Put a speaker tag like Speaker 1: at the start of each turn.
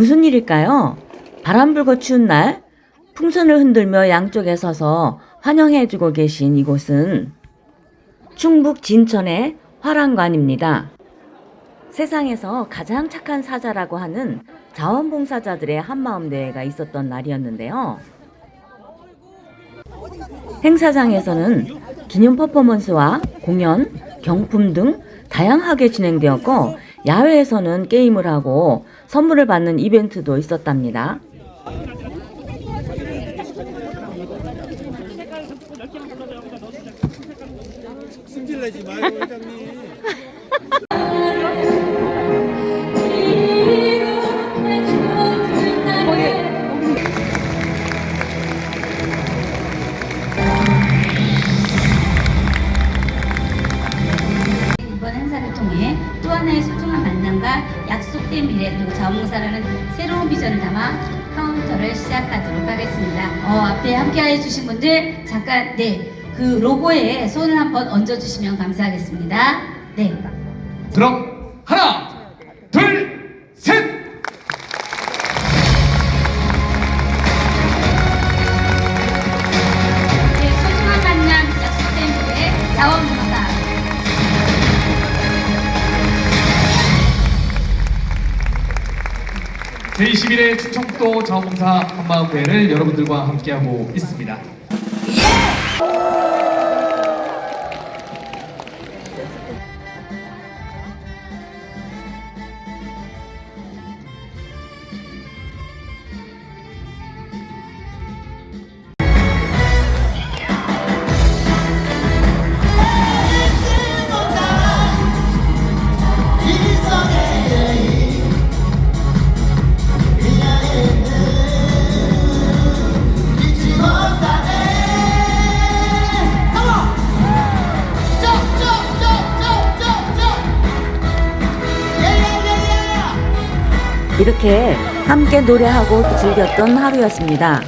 Speaker 1: 무슨 일일까요? 바람 불고 추운 날 풍선을 흔들며 양쪽에 서서 환영해주고 계신 이곳은 충북 진천의 화랑관입니다. 세상에서 가장 착한 사자라고 하는 자원봉사자들의 한마음 대회가 있었던 날이었는데요. 행사장에서는 기념 퍼포먼스와 공연, 경품 등 다양하게 진행되었고 야외에서는 게임을 하고 선물을 받는 이벤트도 있었답니다.
Speaker 2: 또 하나의 소중한 만남과 약속된 미래 그리고 자원봉사라는 새로운 비전을 담아 카운터를 시작하도록 하겠습니다. 어, 앞에 함께 해 주신 분들 잠깐 네 그 로고에 손을 한번 얹어 주시면 감사하겠습니다. 네.
Speaker 3: 그럼 하나, 제21회 충청도 자원봉사 한마음대회를 여러분들과 함께하고 있습니다.
Speaker 1: 이렇게 함께 노래하고 즐겼던 하루였습니다.